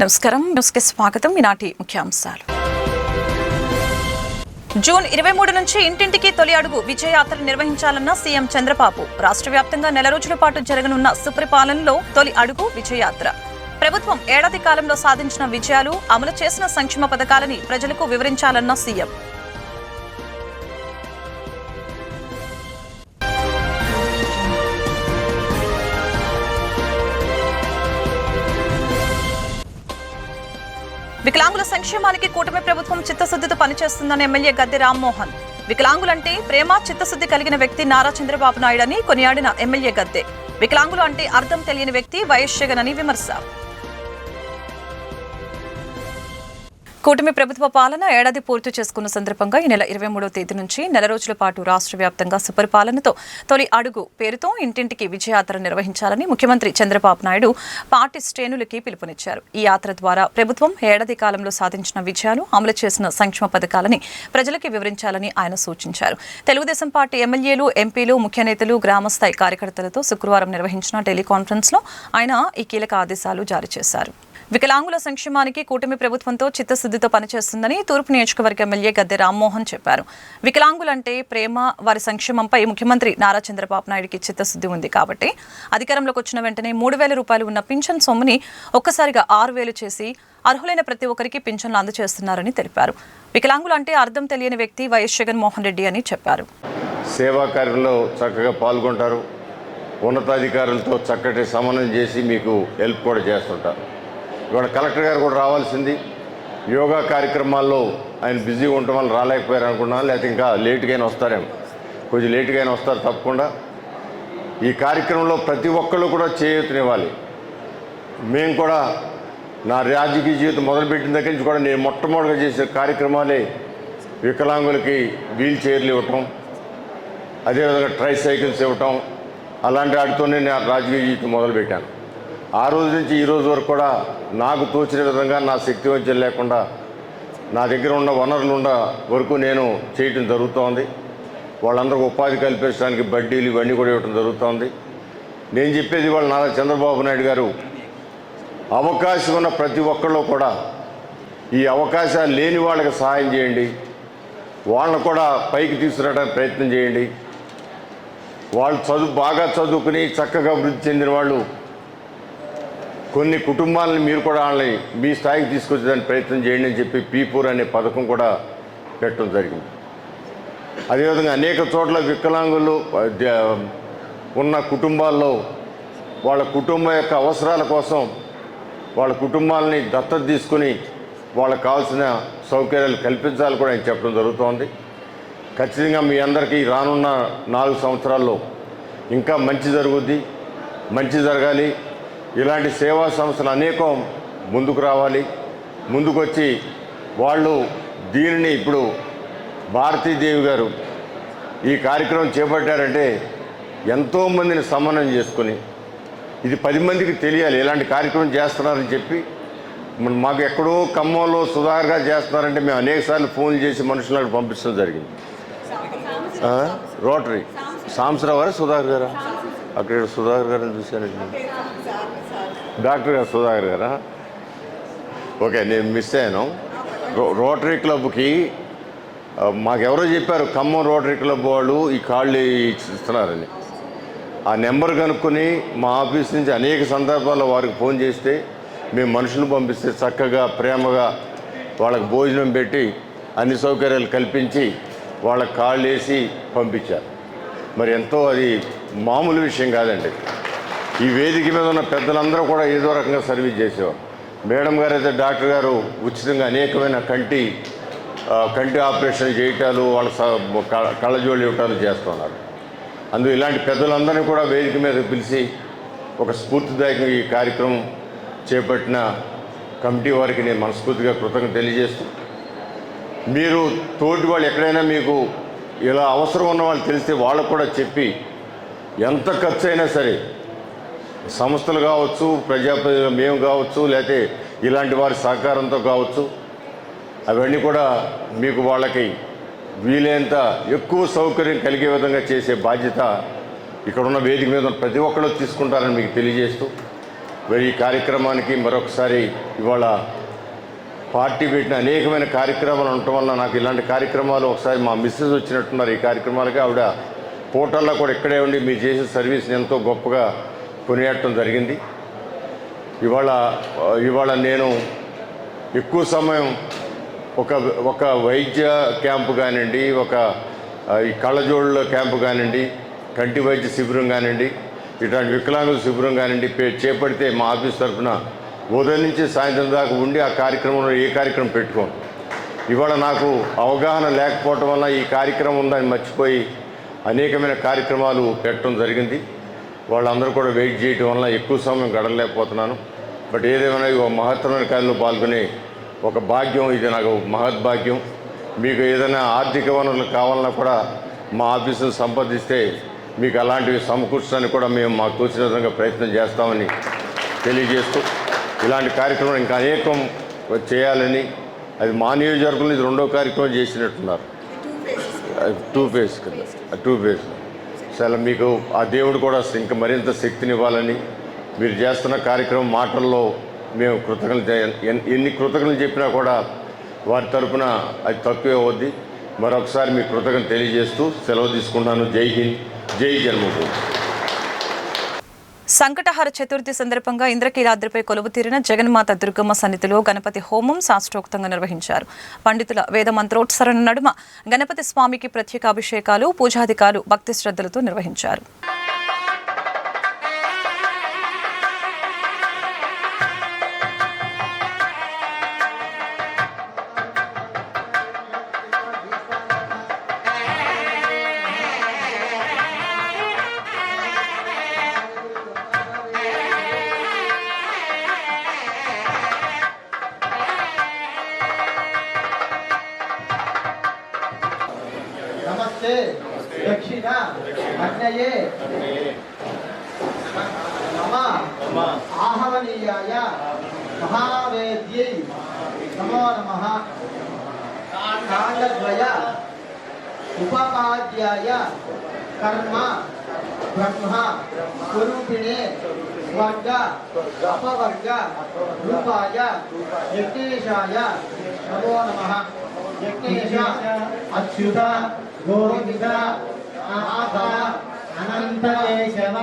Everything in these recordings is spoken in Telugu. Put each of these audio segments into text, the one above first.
నమస్కారం. న్యూస్కి స్వాగతం. ఈనాటి ముఖ్యాంశాలు. జూన్ ఇరవై మూడు నుంచి ఇంటింటికి తొలి అడుగు విజయయాత్ర నిర్వహించాలన్న సీఎం చంద్రబాబు రాష్ట్ర వ్యాప్తంగా నెల రోజుల పాటు జరగనున్న సుపరిపాలనలో తొలి అడుగు విజయయాత్ర. ప్రభుత్వం ఏడాది కాలంలో సాధించిన విజయాలు అమలు చేసిన సంక్షేమ పథకాలని ప్రజలకు వివరించాలన్న సీఎం. సంక్షేమానికి కూటమి ప్రభుత్వం చిత్తశుద్ధితో పనిచేస్తుందని ఎమ్మెల్యే గద్దె రామ్మోహన్. వికలాంగులంటే ప్రేమ చిత్తశుద్ధి కలిగిన వ్యక్తి నారా చంద్రబాబు నాయుడు అని కొనియాడిన ఎమ్మెల్యే గద్దె. వికలాంగులు అంటే అర్థం తెలియని వ్యక్తి వైఎస్ జగన్ అని విమర్శ. కూటమి ప్రభుత్వ పాలన ఏడాది పూర్తి చేసుకున్న సందర్భంగా ఈ నెల ఇరవై మూడవ తేదీ నుంచి నెల రోజుల పాటు రాష్ట్ర వ్యాప్తంగా సుపరిపాలనతో తొలి అడుగు పేరుతో ఇంటింటికి విజయయాత్ర నిర్వహించాలని ముఖ్యమంత్రి చంద్రబాబు నాయుడు పార్టీ శ్రేణులకి పిలుపునిచ్చారు. ఈ యాత్ర ద్వారా ప్రభుత్వం ఏడాది కాలంలో సాధించిన విజయాలు అమలు చేసిన సంక్షేమ పథకాలని ప్రజలకి వివరించాలని ఆయన సూచించారు. తెలుగుదేశం పార్టీ ఎమ్మెల్యేలు ఎంపీలు ముఖ్య నేతలు గ్రామస్థాయి కార్యకర్తలతో శుక్రవారం నిర్వహించిన టెలికాన్ఫరెన్స్లో ఆయన ఈ కీలక ఆదేశాలు జారీ చేశారు. వికలాంగుల సంక్షేమానికి కూటమి ప్రభుత్వంతో చిత్తశుద్ధితో పనిచేస్తుందని తూర్పు నియోజకవర్గ ఎమ్మెల్యే గద్దె రామ్మోహన్ చెప్పారు. వికలాంగులంటే ప్రేమ వారి సంక్షేమంపై ముఖ్యమంత్రి నారా చంద్రబాబు నాయుడికి చిత్తశుద్ధి ఉంది కాబట్టి అధికారంలోకి వచ్చిన వెంటనే మూడు వేల రూపాయలు ఉన్న పింఛన్ సొమ్ముని ఒక్కసారిగా ఆరు వేలు చేసి అర్హులైన ప్రతి ఒక్కరికి పింఛన్లు అందజేస్తున్నారని తెలిపారు. వికలాంగులు అంటే అర్థం తెలియని వ్యక్తి వైఎస్ జగన్మోహన్ రెడ్డి అని చెప్పారు. సేవా కార్యంలో చక్కగా పాల్గొంటారు. ఉన్నతాధికారులతో చక్కటి సమన్వయం చేసి మీకు హెల్ప్ కూడా చేస్తుంటారు. ఇవాళ కలెక్టర్ గారు కూడా రావాల్సింది. యోగా కార్యక్రమాల్లో ఆయన బిజీగా ఉండటం వల్ల రాలేకపోయారు అనుకున్నాను లేకపోతే ఇంకా లేట్గా అయినా వస్తారేమో. కొంచెం లేట్గా అయినా వస్తారు తప్పకుండా. ఈ కార్యక్రమంలో ప్రతి ఒక్కళ్ళు కూడా చేయూతనివ్వాలి. మేము కూడా నా రాజకీయ జీవితం మొదలుపెట్టిన దగ్గర నుంచి కూడా నేను మొట్టమొదటిగా చేసే కార్యక్రమాలే వికలాంగులకి వీల్ చైర్లు ఇవ్వటం అదేవిధంగా ట్రై సైకిల్స్ ఇవ్వటం అలాంటి వాటితోనే నేను రాజకీయ జీవితం మొదలుపెట్టాను. ఆ రోజు నుంచి ఈ రోజు వరకు కూడా నాకు తోచిన విధంగా నా శక్తి వంచం లేకుండా నా దగ్గర ఉన్న వనరులు ఉన్న వరకు నేను చేయటం జరుగుతోంది. వాళ్ళందరికీ ఉపాధి కల్పించడానికి బడ్డీలు ఇవన్నీ కూడా ఇవ్వటం జరుగుతోంది. నేను చెప్పేది వాళ్ళ నారా చంద్రబాబు నాయుడు గారు అవకాశం ఉన్న ప్రతి ఒక్కళ్ళు కూడా ఈ అవకాశాలు లేని వాళ్ళకి సహాయం చేయండి. వాళ్ళని కూడా పైకి తీసుకురావడానికి ప్రయత్నం చేయండి. వాళ్ళు చదువు బాగా చదువుకుని చక్కగా అభివృద్ధి చెందిన వాళ్ళు కొన్ని కుటుంబాలను మీరు కూడా వాళ్ళని మీ స్థాయికి తీసుకొచ్చేదానికి ప్రయత్నం చేయండి అని చెప్పి పీపూర్ అనే పథకం కూడా పెట్టడం జరిగింది. అదేవిధంగా అనేక చోట్ల వికలాంగులు ఉన్న కుటుంబాల్లో వాళ్ళ కుటుంబం యొక్క అవసరాల కోసం వాళ్ళ కుటుంబాలని దత్తత తీసుకుని వాళ్ళకి కావాల్సిన సౌకర్యాలు కల్పించాలి కూడా ఆయన చెప్పడం జరుగుతోంది. ఖచ్చితంగా మీ అందరికీ రానున్న నాలుగు సంవత్సరాల్లో ఇంకా మంచి జరుగుద్ది. మంచి జరగాలి. ఇలాంటి సేవా సంస్థలు అనేకం ముందుకు రావాలి. ముందుకొచ్చి వాళ్ళు దీనిని ఇప్పుడు భారతీదేవి గారు ఈ కార్యక్రమం చేపట్టారంటే ఎంతోమందిని సమన్వయం చేసుకుని ఇది పది మందికి తెలియాలి ఇలాంటి కార్యక్రమం చేస్తున్నారని చెప్పి మాకు ఎక్కడో ఖమ్మంలో సుధాకర్గా చేస్తున్నారంటే మేము అనేక సార్లు ఫోన్ చేసి మనుషులకు పంపించడం జరిగింది? రోటరీ. సాంసరావు గారు? సుధాకర్ గారా? అక్కడ సుధాకర్ గారిని చూశానండి. డాక్టర్ గారు సుధాకర్ గారా? ఓకే నేను మిస్ అయ్యాను. రో- రోటరీ క్లబ్కి మాకెవరో చెప్పారు ఖమ్మం రోటరీ క్లబ్ వాళ్ళు ఈ కాళ్ళు ఇస్తున్నారని. ఆ నెంబర్ కనుక్కొని మా ఆఫీస్ నుంచి అనేక సందర్భాల్లో వారికి ఫోన్ చేస్తే మేము మనుషులు పంపిస్తే చక్కగా ప్రేమగా వాళ్ళకి భోజనం పెట్టి అన్ని సౌకర్యాలు కల్పించి వాళ్ళకి కాళ్ళు వేసి పంపించారు. మరి ఎంతో అది మామూలు విషయం కాదండి. ఈ వేదిక మీద ఉన్న పెద్దలందరూ కూడా ఏదో రకంగా సర్వీస్ చేసేవారు. మేడం గారు అయితే డాక్టర్ గారు ఉచితంగా అనేకమైన కంటి కంటి ఆపరేషన్ చేయటాలు వాళ్ళ స- కళ్ళజోళ్ళు ఇవ్వటాలు చేస్తున్నారు. అందు ఇలాంటి పెద్దలందరినీ కూడా వేదిక మీద పిలిచి ఒక స్ఫూర్తిదాయకంగా ఈ కార్యక్రమం చేపట్టిన కమిటీ వారికి నేను మనస్ఫూర్తిగా కృతజ్ఞత తెలియజేస్తూ మీరు తోటి వాళ్ళు ఎక్కడైనా మీకు ఇలా అవసరం ఉన్న వాళ్ళు తెలిస్తే వాళ్ళకు కూడా చెప్పి ఎంత ఖర్చు అయినా సరే సంస్థలు కావచ్చు ప్రజాప్రతినిధులు మేము కావచ్చు లేకపోతే ఇలాంటి వారి సహకారంతో కావచ్చు అవన్నీ కూడా మీకు వాళ్ళకి వీలైనంత ఎక్కువ సౌకర్యం కలిగే విధంగా చేసే బాధ్యత ఇక్కడ ఉన్న వేదిక మీద ప్రతి ఒక్కళ్ళు తీసుకుంటారని మీకు తెలియజేస్తూ మరి ఈ కార్యక్రమానికి మరొకసారి ఇవాళ పార్టీ పెట్టిన అనేకమైన కార్యక్రమాలు ఉండటం వల్ల నాకు ఇలాంటి కార్యక్రమాలు ఒకసారి మా మిస్సెస్ వచ్చినట్టున్నారు ఈ కార్యక్రమాలకి ఆవిడ పోటల్లో కూడా ఇక్కడే ఉండి మీరు చేసే సర్వీస్ని ఎంతో గొప్పగా కొనియాడటం జరిగింది. ఇవాళ ఇవాళ నేను ఎక్కువ సమయం ఒక ఒక వైద్య క్యాంపు కానివ్వండి ఒక ఈ కళ్ళజోళ్ళ క్యాంపు కానివ్వండి కంటి వైద్య శిబిరం కానివ్వండి ఇట్లాంటి వికలాంగుల శిబిరం కానివ్వండి పే- చేపడితే మా ఆఫీస్ తరఫున ఉదయం నుంచి సాయంత్రం దాకా ఉండి ఆ కార్యక్రమంలో ఏ కార్యక్రమం పెట్టుకోను. ఇవాళ నాకు అవగాహన లేకపోవటం వల్ల ఈ కార్యక్రమం ఉందని మర్చిపోయి అనేకమైన కార్యక్రమాలు పెట్టడం జరిగింది. వాళ్ళందరూ కూడా వెయిట్ చేయటం వల్ల ఎక్కువ సమయం గడవలేకపోతున్నాను. బట్ ఏదేమైనా ఒక మహత్తరమైన కార్యంలో పాల్గొనే ఒక భాగ్యం ఇది నాకు మహద్భాగ్యం మీకు ఏదైనా ఆర్థిక వనరులు కావాలన్నా కూడా మా ఆఫీసును సంప్రదిస్తే మీకు అలాంటివి సమకూర్చడానికి కూడా మేము మాకు తోచిన విధంగా ప్రయత్నం చేస్తామని తెలియజేస్తూ ఇలాంటి కార్యక్రమం ఇంకా అనేకం చేయాలని అది మా నియోజకవర్గంలో ఇది రెండో కార్యక్రమం చేసినట్టున్నారు. టూ ఫేస్ కింద. టూ ఫేస్ చాలా మీకు ఆ దేవుడు కూడా ఇంకా మరింత శక్తినివ్వాలని మీరు చేస్తున్న కార్యక్రమం మాటల్లో మేము కృతజ్ఞతలు ఎన్ని కృతజ్ఞతలు చెప్పినా కూడా వారి తరఫున అది తక్కువే అవుద్ది. మరొకసారి మీ కృతజ్ఞత తెలియజేస్తూ సెలవు తీసుకుంటాను జై హింద్. జై జన్మభూమి సంకటహార చతుర్థి సందర్భంగా ఇంద్రకీలాద్రిపై కొలువు తీరిన జగన్మాత దుర్గమ్మ సన్నిధిలో గణపతి హోమం శాస్త్రోక్తంగా నిర్వహించారు. పండితుల వేద మంత్రోత్సరణ నడుమ గణపతి స్వామికి ప్రత్యేక అభిషేకాలు పూజాధికారులు భక్తి శ్రద్ధలతో నిర్వహించారు. స్వర్గ అపవర్గ రూపాయ యజ్ఞేశాయ నమో నమ. యజ్ఞేశ అచ్యుత గోవింద ఆత అనంత కేశవ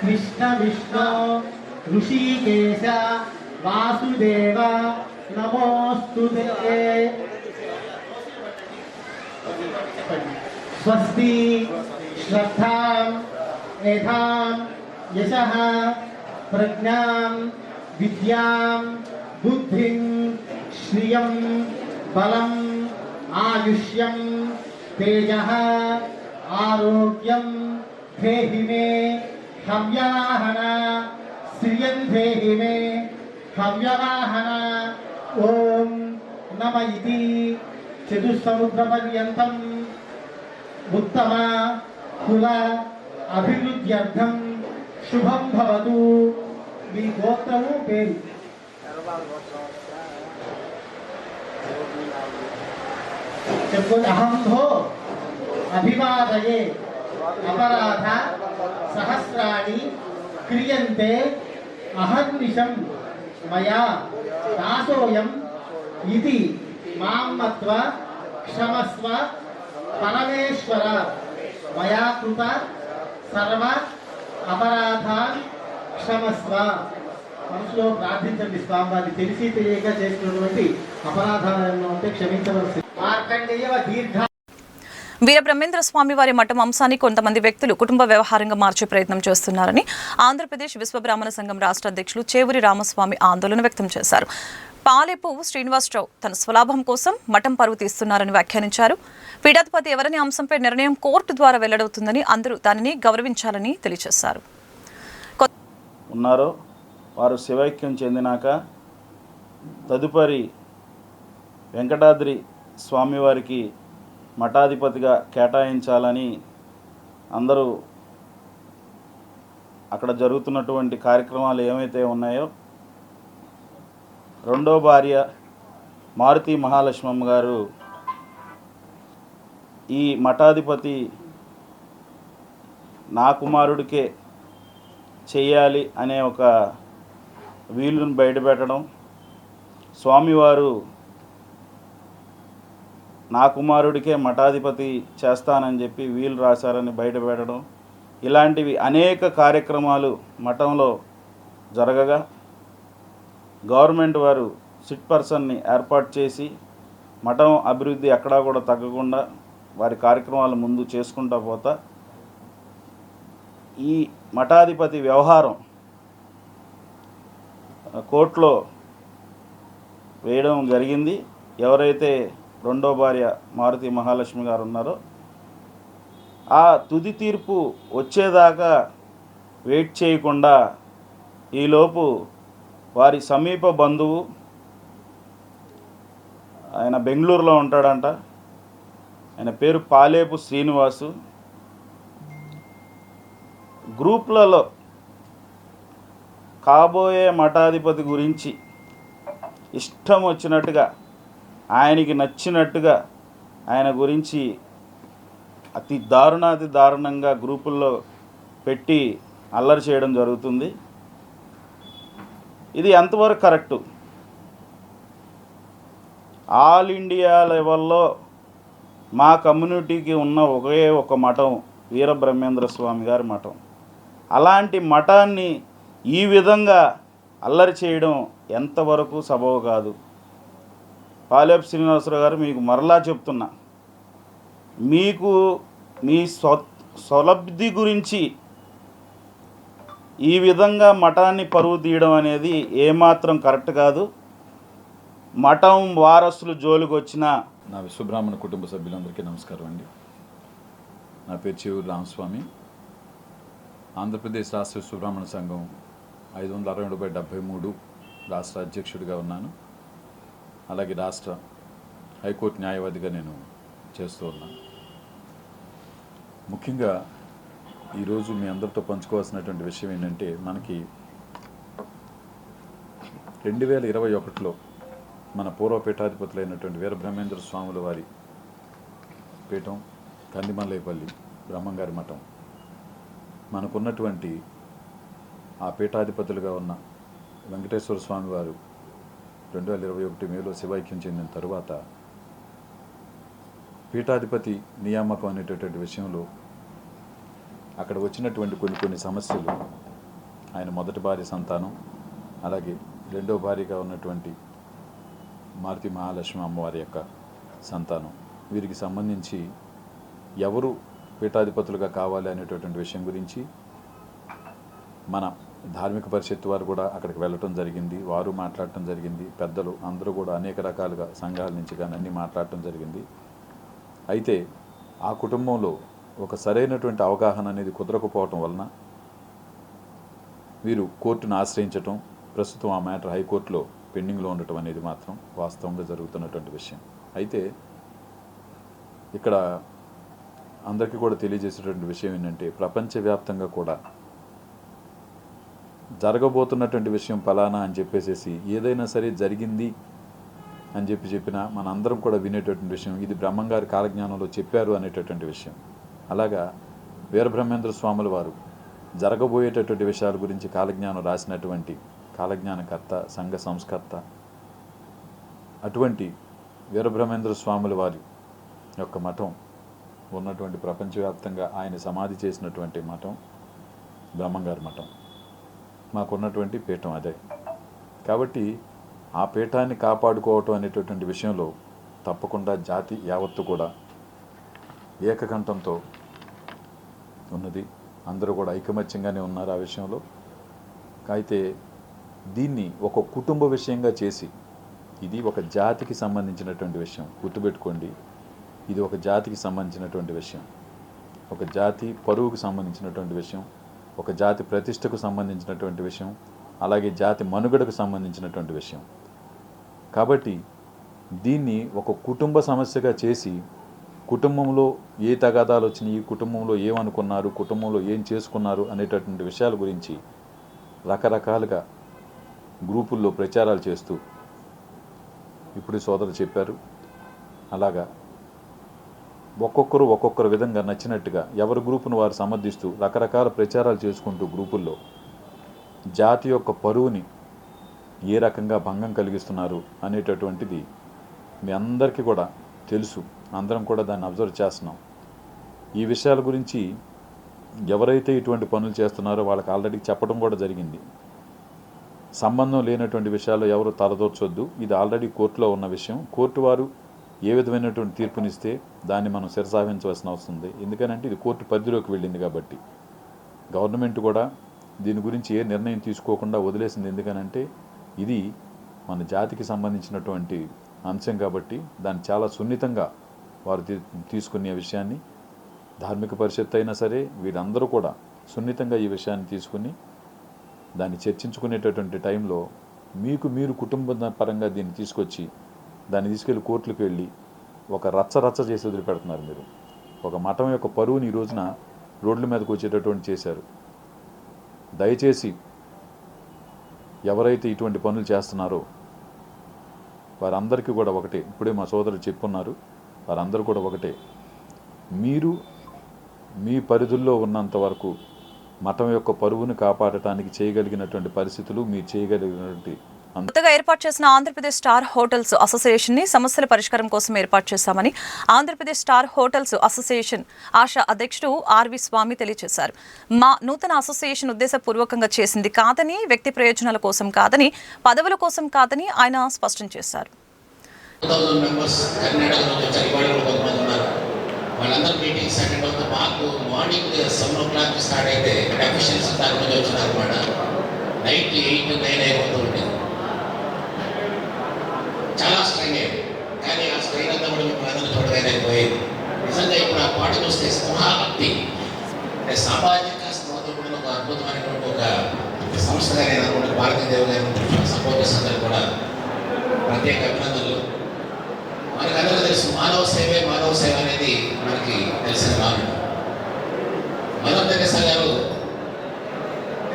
కృష్ణ విష్ణు ఋషికేశ వాసుదేవ నమోస్తు స్వస్తి శ్రద్ధాం మేధాం. యశః ప్రజ్ఞాం విద్యాం బుద్ధిం శ్రియం బలం ఆయుష్యం తేజ ఆరోగ్యం ధేహి మే హవ్యవాహన శ్రియం ధేహి మే హవ్యవాహన ఓం నమ ఇది చతుస్సముద్రపర్యంతం ఉత్తమ కుల అభివృద్ధ్యర్థం శుభం భవతు. మీ గోత్రము పేరు. చెప్పండి అహంభో అభివాదయే. అపరాధ సహస్రాణి క్రియంతే అహర్నిశం మయా దాసోయం ఇది మామ్మత్వ క్షమస్వ పరమేశ్వర మయా కృత సర్వ అపరాధాన్ క్షమస్వ. మనసులో ప్రార్థించండి స్వామి తెలిసి తెలియక చేసినటువంటి అపరాధాలను అంటే క్షమించవలసి. మార్కండేయ దీర్ఘ. వీరబ్రహ్మేంద్ర స్వామి వారి మఠం అంశాన్ని కొంతమంది వ్యక్తులు కుటుంబ వ్యవహారంగా మార్చే ప్రయత్నం చేస్తున్నారని ఆంధ్రప్రదేశ్ విశ్వబ్రాహ్మణ సంఘం రాష్ట్ర అధ్యక్షులు చేవూరి రామస్వామి ఆందోళన వ్యక్తం చేశారు. పాలెపు శ్రీనివాసరావు తన స్వలాభం కోసం మఠం పరువు తీస్తున్నారని వ్యాఖ్యానించారు. పీఠాధిపతి ఎవరనే అంశంపై నిర్ణయం కోర్టు ద్వారా వెల్లడవుతుందని అందరూ దానిని గౌరవించాలని తెలియజేశారు. ఉన్నారో వారు శివైక్యం చెందినాక తదుపరి వెంకటాద్రి స్వామివారికి మఠాధిపతిగా కేటాయించాలని అందరూ అక్కడ జరుగుతున్నటువంటి కార్యక్రమాలు ఏమైతే ఉన్నాయో రెండో భార్య మారుతి మహాలక్ష్మమ్మ గారు ఈ మఠాధిపతి నా కుమారుడికే చేయాలి అనే ఒక వీలును బయటపెట్టడం. స్వామివారు నా కుమారుడికే మఠాధిపతి చేస్తానని చెప్పి వీలు రాశారని బయటపెట్టడం. ఇలాంటివి అనేక కార్యక్రమాలు మఠంలో జరగగా గవర్నమెంట్ వారు సిట్ పర్సన్ని ఏర్పాటు చేసి మఠం అభివృద్ధి ఎక్కడా కూడా తగ్గకుండా వారి కార్యక్రమాలు ముందు చేసుకుంటా పోతా. ఈ మఠాధిపతి వ్యవహారం కోర్టులో వేయడం జరిగింది. ఎవరైతే రెండో భార్య మారుతి మహాలక్ష్మి గారు ఉన్నారో ఆ తుది తీర్పు వచ్చేదాకా వెయిట్ చేయకుండా ఈలోపు వారి సమీప బంధువు ఆయన బెంగళూరులో ఉంటాడంట. ఆయన పేరు పాలేపు శ్రీనివాసు. గ్రూప్లలో కాబోయే మఠాధిపతి గురించి ఇష్టం వచ్చినట్టుగా ఆయనకి నచ్చినట్టుగా ఆయన గురించి అతి దారుణాతి దారుణంగా గ్రూపుల్లో పెట్టి అల్లరి చేయడం జరుగుతుంది. ఇది ఎంతవరకు కరెక్టు? ఆల్ ఇండియా లెవెల్లో మా కమ్యూనిటీకి ఉన్న ఒకే ఒక మఠం వీరబ్రహ్మేంద్ర స్వామి గారి మఠం. అలాంటి మఠాన్ని ఈ విధంగా అల్లరి చేయడం ఎంతవరకు సబబు కాదు. పాలేపు శ్రీనివాసరావు గారు మీకు మరలా చెప్తున్నా. మీకు మీ స్వ స్వలబ్ధి గురించి ఈ విధంగా మఠాన్ని పరువు తీయడం అనేది ఏమాత్రం కరెక్ట్ కాదు. మఠం వారసులు జోలికి నా విశ్వబ్రాహ్మణ కుటుంబ సభ్యులందరికీ నమస్కారం అండి. నా పేరు చెవురు రామస్వామి. ఆంధ్రప్రదేశ్ రాష్ట్ర విశ్వబ్రాహ్మణ సంఘం ఐదు వందల అరవై రెండు బై డెబ్భై మూడు రాష్ట్ర అధ్యక్షుడిగా ఉన్నాను. అలాగే రాష్ట్ర హైకోర్టు న్యాయవాదిగా నేను చేస్తూ ఉన్నాను. ముఖ్యంగా ఈరోజు మీ అందరితో పంచుకోవాల్సినటువంటి విషయం ఏంటంటే మనకి రెండు వేల ఇరవై ఒకటిలో మన పూర్వపీఠాధిపతులైనటువంటి వీరబ్రహ్మేంద్ర స్వాముల వారి పీఠం కందిమల్లైపల్లి బ్రహ్మంగారి మఠం. మనకున్నటువంటి ఆ పీఠాధిపతులుగా ఉన్న వెంకటేశ్వర స్వామి వారు రెండు వేల ఇరవై ఒకటి మేలో శివైక్యం చెందిన తరువాత పీఠాధిపతి నియామకం అనేటటువంటి విషయంలో అక్కడ వచ్చినటువంటి కొన్ని కొన్ని సమస్యలు. ఆయన మొదటి భార్య సంతానం అలాగే రెండో భార్యగా ఉన్నటువంటి మారుతి మహాలక్ష్మి అమ్మవారి యొక్క సంతానం. వీరికి సంబంధించి ఎవరు పీఠాధిపతులుగా కావాలి అనేటటువంటి విషయం గురించి మన ధార్మిక పరిషత్ వారు కూడా అక్కడికి వెళ్ళటం జరిగింది. వారు మాట్లాడటం జరిగింది. పెద్దలు అందరూ కూడా అనేక రకాలుగా సంఘాల నుంచి కానీ అన్నీ మాట్లాడటం జరిగింది. అయితే ఆ కుటుంబంలో ఒక సరైనటువంటి అవగాహన అనేది కుదరకపోవటం వలన వీరు కోర్టును ఆశ్రయించటం ప్రస్తుతం ఆ మ్యాటర్ హైకోర్టులో పెండింగ్లో ఉండటం అనేది మాత్రం వాస్తవంగా జరుగుతున్నటువంటి విషయం. అయితే ఇక్కడ అందరికీ కూడా తెలియజేసేటువంటి విషయం ఏంటంటే ప్రపంచవ్యాప్తంగా కూడా జరగబోతున్నటువంటి విషయం ఫలానా అని చెప్పేసేసి ఏదైనా సరే జరిగింది అని చెప్పి చెప్పినా మనందరం కూడా వినేటటువంటి విషయం ఇది బ్రహ్మంగారి కాలజ్ఞానంలో చెప్పారు అనేటటువంటి విషయం. అలాగా వీరబ్రహ్మేంద్ర స్వాముల వారు జరగబోయేటటువంటి విషయాల గురించి కాలజ్ఞానం రాసినటువంటి కాలజ్ఞానకర్త సంఘ సంస్కర్త అటువంటి వీరబ్రహ్మేంద్ర స్వాముల వారి యొక్క మఠం ఉన్నటువంటి ప్రపంచవ్యాప్తంగా ఆయన సమాధి చేసినటువంటి మఠం బ్రహ్మంగారి మఠం. మాకున్నటువంటి పీఠం అదే. కాబట్టి ఆ పీఠాన్ని కాపాడుకోవటం అనేటటువంటి విషయంలో తప్పకుండా జాతి యావత్తు కూడా ఏకకంఠంతో ఉన్నది. అందరూ కూడా ఐకమత్యంగానే ఉన్నారు ఆ విషయంలో. అయితే దీన్ని ఒక కుటుంబ విషయంగా చేసి ఇది ఒక జాతికి సంబంధించినటువంటి విషయం. గుర్తుపెట్టుకోండి ఇది ఒక జాతికి సంబంధించినటువంటి విషయం. ఒక జాతి పరువుకు సంబంధించినటువంటి విషయం ఒక జాతి ప్రతిష్టకు సంబంధించినటువంటి విషయం అలాగే జాతి మనుగడకు సంబంధించినటువంటి విషయం. కాబట్టి దీన్ని ఒక కుటుంబ సమస్యగా చేసి కుటుంబంలో ఏ తగాదాలు వచ్చినాయి కుటుంబంలో ఏమనుకున్నారు కుటుంబంలో ఏం చేసుకున్నారు అనేటటువంటి విషయాల గురించి రకరకాలుగా గ్రూపుల్లో ప్రచారాలు చేస్తూ ఇప్పుడు సోదరు చెప్పారు. అలాగా ఒక్కొక్కరు ఒక్కొక్కరు విధంగా నచ్చినట్టుగా ఎవరి గ్రూపును వారు సమర్థిస్తూ రకరకాల ప్రచారాలు చేసుకుంటూ గ్రూపుల్లో జాతి యొక్క పరువుని ఏ రకంగా భంగం కలిగిస్తున్నారు అనేటటువంటిది మీ అందరికీ కూడా తెలుసు. అందరం కూడా దాన్ని అబ్జర్వ్ చేస్తున్నాం. ఈ విషయాల గురించి ఎవరైతే ఇటువంటి పనులు చేస్తున్నారో వాళ్ళకి ఆల్రెడీ చెప్పడం కూడా జరిగింది. సంబంధం లేనటువంటి విషయాల్లో ఎవరు తలదూర్చొద్దు. ఇది ఆల్రెడీ కోర్టులో ఉన్న విషయం. కోర్టు వారు ఏ విధమైనటువంటి తీర్పునిస్తే దాన్ని మనం శిరసావించవలసిన అవసరం ఉంది. ఎందుకనంటే ఇది కోర్టు పరిధిలోకి వెళ్ళింది కాబట్టి. గవర్నమెంట్ కూడా దీని గురించి ఏ నిర్ణయం తీసుకోకుండా వదిలేసింది. ఎందుకనంటే ఇది మన జాతికి సంబంధించినటువంటి అంశం కాబట్టి దాన్ని చాలా సున్నితంగా వారు తీసుకునే విషయాన్ని ధార్మిక పరిషత్ అయినా సరే వీరందరూ కూడా సున్నితంగా ఈ విషయాన్ని తీసుకుని దాన్ని చర్చించుకునేటటువంటి టైంలో మీకు మీరు కుటుంబ పరంగా దీన్ని తీసుకొచ్చి దాన్ని తీసుకెళ్ళి కోర్టులకు వెళ్ళి ఒక రచ్చ రచ్చ చేసి వదిలిపెడుతున్నారు మీరు. ఒక మఠం యొక్క పరువుని ఈ రోజున రోడ్ల మీదకు వచ్చేటటువంటి చేశారు. దయచేసి ఎవరైతే ఇటువంటి పనులు చేస్తున్నారో వారందరికీ కూడా ఒకటే ఇప్పుడే మా సోదరులు చెప్పున్నారు. వారందరూ కూడా ఒకటే. మీరు మీ పరిధుల్లో ఉన్నంత వరకు మఠం యొక్క పరువును కాపాడటానికి చేయగలిగినటువంటి పరిస్థితులు మీరు చేయగలిగినటువంటి కొత్తగా ఏర్పాటు చేసిన ఆంధ్రప్రదేశ్ స్టార్ హోటల్స్ అసోసియేషన్ని సమస్యల పరిష్కారం కోసం ఏర్పాటు చేశామని ఆంధ్రప్రదేశ్ స్టార్ హోటల్స్ అసోసియేషన్ ఆశా అధ్యక్షుడు ఆర్వి స్వామి తెలియజేశారు. మా నూతన అసోసియేషన్ ఉద్దేశపూర్వకంగా చేసింది కాదని వ్యక్తి ప్రయోజనాల కోసం కాదని పదవుల కోసం కాదని ఆయన స్పష్టం చేశారు. థౌసండ్ మెంబర్స్ కర్ణాటకలో వచ్చారు ఇవాళ కూడా కొంతమంది ఉన్నారు. వాళ్ళందరూ మీటింగ్స్ అటెండ్ అవుతూ మాకు morning seven o'clock start అయితే అఫీషియల్స్ దాని నుంచి వచ్చినారు అనమాట నైట్ ఎయిట్ నైన్ అయిపోతూ ఉండేది. చాలా స్ట్రెయిన్ అయ్యింది కానీ ఆ స్ట్రెయిన్ అంతా కూడా మేము అందరూ చూడగానే పోయేది. నిజంగా ఇప్పుడు ఆ పాట చూస్తే స్పృహాభక్తి అంటే సామాజిక స్పృహతో ఒక అద్భుతమైనటువంటి ఒక సంస్థగా నేను అనుకుంటే భారతీయ గారి సపోర్టర్స్ అందరూ కూడా ప్రత్యేక అభినందనలు. మనకు అందరూ తెలుసు మానవ సేవే మానవ సేవ అనేది మనకి తెలిసిన మాట మనం దగ్గర గారు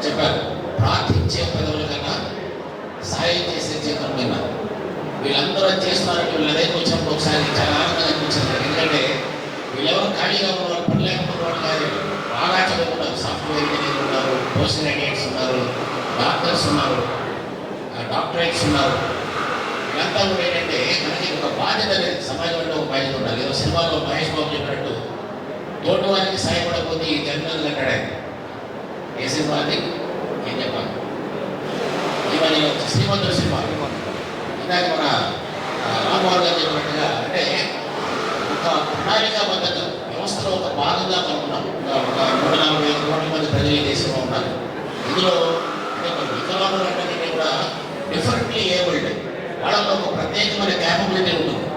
చెప్పారు ప్రార్థించే పదవుల కన్నా సాయం చేసే జీవితం వీళ్ళందరూ అది చేస్తున్నారంటే వీళ్ళ వచ్చినప్పుడు ఒకసారి చాలా ఆనందంగా అనిపించింది ఎందుకంటే వీళ్ళెవరు ఖాళీగా ఉన్నారు పని లేకుండా వాళ్ళు కాదు. బాగా చదువుకున్నారు సాఫ్ట్వేర్ ఇంజనీర్ ఉన్నారు పోస్ట్ గ్రాడ్యుయేట్స్ ఉన్నారు డాక్టర్స్ ఉన్నారు డాక్టరేట్స్ ఉన్నారు. వీళ్ళంతా కూడా ఏంటంటే మనకి ఒక బాధ్యత అనేది సమాజంలో ఒక బాధ్యత ఉండాలి ఏదో సినిమాలో మహేష్ బాబు చెప్పినట్టు తోటి వారికి సాయపడకపోతే ఈ జన్మలు అంటాడు ఏ సినిమా అది? ఏం చెప్పాలి? ఇవన్నీ శ్రీమంతుడు సినిమా. ఇందాక మన రామ్మోహన్ గారు చెప్పినట్టుగా అంటే ఒక ప్రణాళికాబద్ధంగా వ్యవస్థలో ఒక భాగంగా మనం ఉన్నాం. ఒక- నూట నలభై ఐదు కోట్ల మంది ప్రజలు ఈ దేశంలో ఉన్నారు. ఇందులో అంటే మన వికలాంగులు అంటే కూడా డిఫరెంట్లీ ఏబుల్డ్ వాళ్ళలో ఒక ప్రత్యేకమైన క్యాపబిలిటీ ఉంటుంది.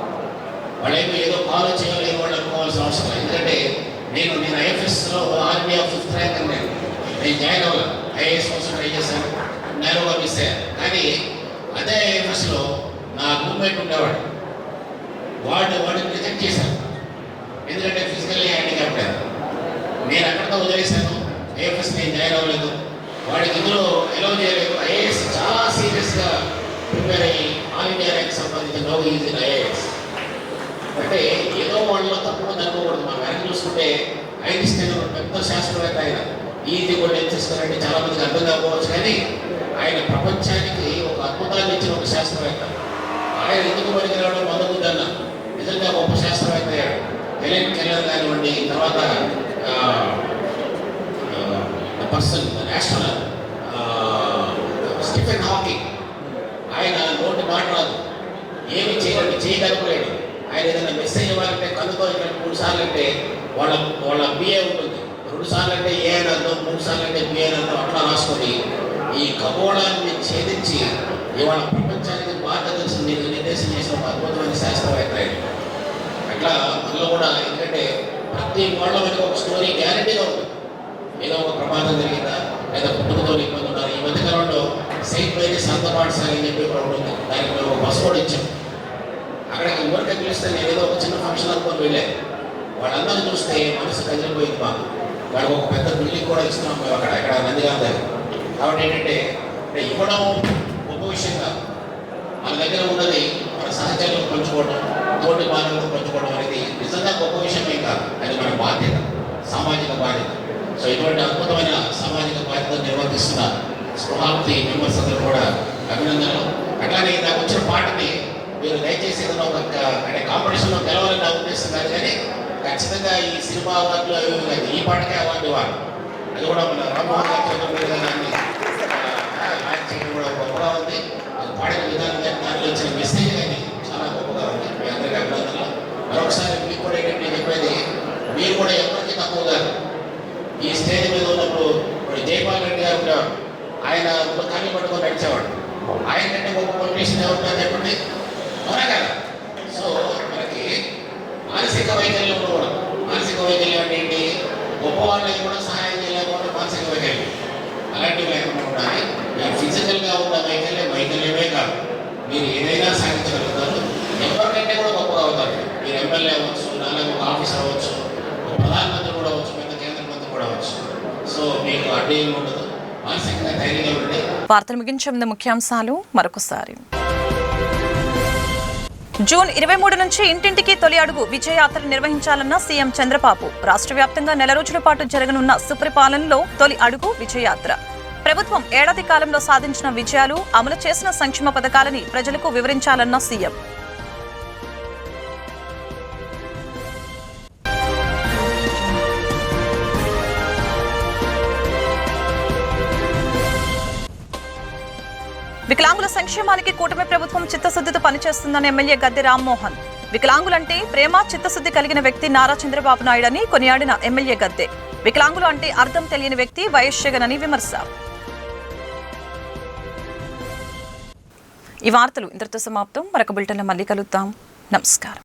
వాళ్ళేమో ఏదో ఫాలో చేయలేని వాళ్ళు అనుకోవాల్సిన అవసరం ఎందుకంటే నేను నేను ఐఎఫ్ఎస్లో ఆర్మీ ఆఫ్ ఫిఫ్త్ ర్యాంక్ అన్నాను నేను జాయిన్ అవ్వాలి ఐఏఎస్ కోసం ట్రై చేశాను. నేరుగా మిస్ అయ్యాను కానీ అదే ఐఎఫ్ఎస్లో నా రూమ్మేట్ ఉండేవాడు. వాడు వాడిని రిజెక్ట్ చేశాను. ఎందుకంటే ఫిజికల్లీ హ్యాండిక్యాప్ ఆయన నేను అక్కడితో వదిలేశాను. ఐఎఫ్ఎస్ నేను జాయిన్ అవ్వలేదు. వాడికి ఇందులో ఎలవ్ చేయలేదు. ఐఏఎస్ చాలా సీరియస్గా ప్రిపేర్ అయ్యి ఆల్ ఇండియా ర్యాంక్ సంబంధించిన నో ఈజీ ఐఏఎస్ అంటే ఏదో వాళ్ళలో తక్కువ అనుకోకూడదు మా వెనక చూసుకుంటే ఐన్స్టైన్ ఒక పెద్ద శాస్త్రవేత్త ఆయన. ఈజీ కూడా ఏం చేస్తారంటే చాలా మందికి అర్థం కాకపోవచ్చు కానీ ఆయన ప్రపంచానికి ఒక అద్భుతాన్ని ఇచ్చిన ఒక శాస్త్రవేత్త. ఆయన ఎందుకు పనికి రావడం మొదలుదన్న నిజంగా గొప్ప శాస్త్రవేత్త అయ్యాడు. హెలెన్ కెల్లర్ కానివ్వండి తర్వాత పర్సన్ నేషనల్ స్టీఫెన్ హాకింగ్. ఆయన నోటి మాట రాదు. ఏమి చేయాలంటే చేయగలగలేడు. ఆయన ఏదైనా మెసేజ్ ఇవ్వాలంటే కనుకో ఇక్కడ మూడు సార్లు అంటే వాళ్ళ వాళ్ళ బిఏ ఉంటుంది. రెండు సార్లు అంటే ఏ అని అర్థం మూడు సార్లు అంటే బిఏ అని అర్థం అట్లా రాసుకొని ఈ ఖగోళాన్ని ఛేదించి ఇవాళ ప్రపంచానికి మార్గదర్శనం నేను నిర్దేశం చేసిన అద్భుతమైన శాస్త్రవేత్త ఆయన. అట్లా అందులో కూడా ఎందుకంటే ప్రతి వాళ్ళ మనకి ఒక స్టోరీ గ్యారంటీగా ఉంటుంది. ఏదో ఒక ప్రమాదం జరిగిందా లేదా పుట్టుకతో ఇబ్బంది ఉన్నారు ఈ మధ్యకాలంలో సెయింట్ మేరీస్ సంత పాఠశాల అని చెప్పి ఒకటి ఉంటుంది దానికి మేము ఒక బస్ కూడా ఇచ్చాం అక్కడికి ఊరికే పిలిస్తే నేను ఏదో ఒక చిన్న ఫంక్షన్ అనుకొని వెళ్ళాను వాళ్ళందరూ చూస్తే మనసు కదిలిపోయింది మాకు. వాళ్ళకి ఒక పెద్ద బిల్డింగ్ కూడా ఇస్తున్నాం మేము అక్కడ ఇక్కడ నందిగాం దగ్గర. కాబట్టి ఏంటంటే అంటే ఇవ్వడం గొప్ప విషయం కాదు. మన దగ్గర ఉన్నది మన సహచరులకు పంచుకోవడం తోటి బాధ్యతలు పంచుకోవడం అనేది నిజంగా గొప్ప విషయమే కాదు. అది మన బాధ్యత సామాజిక బాధ్యత. సో ఇటువంటి అద్భుతమైన సామాజిక బాధ్యత నిర్వర్తిస్తున్నారు స్పృహాప్తి మెంబర్స్ అందరూ కూడా అభినందనలు. అట్లానే నాకు వచ్చిన పాటని మీరు దయచేసి ఏదైనా ఒక అంటే కాంపిటీషన్లో గెలవాలని నా ఉద్దేశం కాదు కానీ ఖచ్చితంగా ఈ సినిమా అవార్డులు అవి కాదు ఈ పాటకే అవార్డు ఇవ్వాలి. అది కూడా మన రామ్మోహన్ గారు చంద్రబాబు మీదుగా చేయడం కూడా గొప్పగా ఉంది. అది పాడిన విధానం కానీ దాంట్లో ఇచ్చిన మెసేజ్ కానీ చాలా గొప్పగా ఉంది. మీ అందరికీ అభినందనలు. మరొకసారి మీకు కూడా ఏంటంటే చెప్పేది మీరు కూడా ఎవరికి తక్కువ కాదు ఈ స్టేజ్ మీద ఉన్నప్పుడు ఇప్పుడు జైపాల్ రెడ్డి గారు ఉండేవాడు. ఆయన కళ్ళు పట్టుకొని నడిచేవాడు. ఆయన కంటే గొప్ప పొలిటీషియన్ ఎవరున్నారు చెప్పండి? అవునా కదా? సో మనకి మానసిక వైకల్యం కూడా మానసిక వైకల్యం అంటే ఏంటి? గొప్ప వాళ్ళకి కూడా సహాయం చేయలేకపోతే మానసిక వైకల్యం. అలాంటివి లేకుండా ఉండాలి ఫిజికల్గా ఉన్న వైకల్యం వైకల్యమే కాదు. మీరు ఏదైనా సాధించగలుగుతారు. ఎవరికంటే కూడా గొప్పగా అవుతారు. మీరు ఎమ్మెల్యే అవ్వచ్చు నాలుగు ఒక ఆఫీసర్ అవ్వచ్చు ఒక ప్రధానమంత్రి కూడా అవ్వచ్చు పెద్ద కేంద్ర మంత్రి కూడా అవ్వచ్చు. సో మీకు అడ్డు ఉండదు. వార్తలు ముగించే ముందు ముఖ్యాంశాలు మరొకసారి. జూన్ ఇరవై మూడు నుంచి ఇంటింటికి తొలి అడుగు విజయయాత్ర నిర్వహించాలన్న సీఎం చంద్రబాబు. రాష్ట్ర వ్యాప్తంగా నెల రోజుల పాటు జరగనున్న సుపరిపాలనలో తొలి అడుగు విజయయాత్ర. ప్రభుత్వం ఏడాది కాలంలో సాధించిన విజయాలు అమలు చేసిన సంక్షేమ పథకాలని ప్రజలకు వివరించాలన్న సీఎం. సంక్షేమానికి కూటమి ప్రభుత్వం చిత్తశుద్ధితో పనిచేస్తుందని ఎమ్మెల్యే గద్దె రామ్మోహన్. వికలాంగులంటే ప్రేమ చిత్తశుద్ధి కలిగిన వ్యక్తి నారా చంద్రబాబు నాయుడు అని కొనియాడిన ఎమ్మెల్యే గద్దె. వికలాంగులు అంటే అర్థం తెలియని వ్యక్తి వైఎస్ జగన్ అని విమర్శ. ఈ వార్తలు ఇంతటితో సమాప్తం. మరొక బులెటిన్లో మళ్ళీ కలుద్దాం. నమస్కారం.